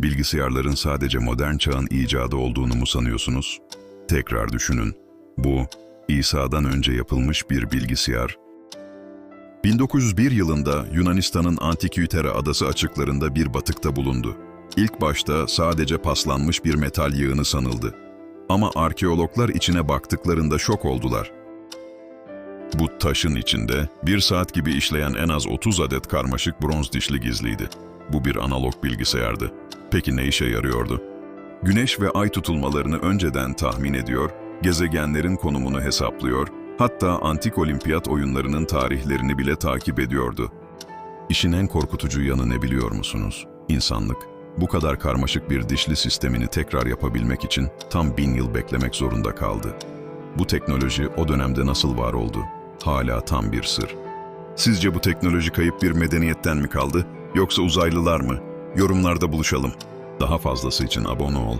Bilgisayarların sadece modern çağın icadı olduğunu mu sanıyorsunuz? Tekrar düşünün. Bu, İsa'dan önce yapılmış bir bilgisayar. 1901 yılında Yunanistan'ın Antikythera adası açıklarında bir batıkta bulundu. İlk başta sadece paslanmış bir metal yığını sanıldı. Ama arkeologlar içine baktıklarında şok oldular. Bu taşın içinde bir saat gibi işleyen en az 30 adet karmaşık bronz dişli gizliydi. Bu bir analog bilgisayardı. Peki ne işe yarıyordu? Güneş ve ay tutulmalarını önceden tahmin ediyor, gezegenlerin konumunu hesaplıyor, hatta antik olimpiyat oyunlarının tarihlerini bile takip ediyordu. İşin en korkutucu yanı ne biliyor musunuz? İnsanlık, bu kadar karmaşık bir dişli sistemini tekrar yapabilmek için tam bin yıl beklemek zorunda kaldı. Bu teknoloji o dönemde nasıl var oldu? Hala tam bir sır. Sizce bu teknoloji kayıp bir medeniyetten mi kaldı, yoksa uzaylılar mı? Yorumlarda buluşalım. Daha fazlası için abone ol.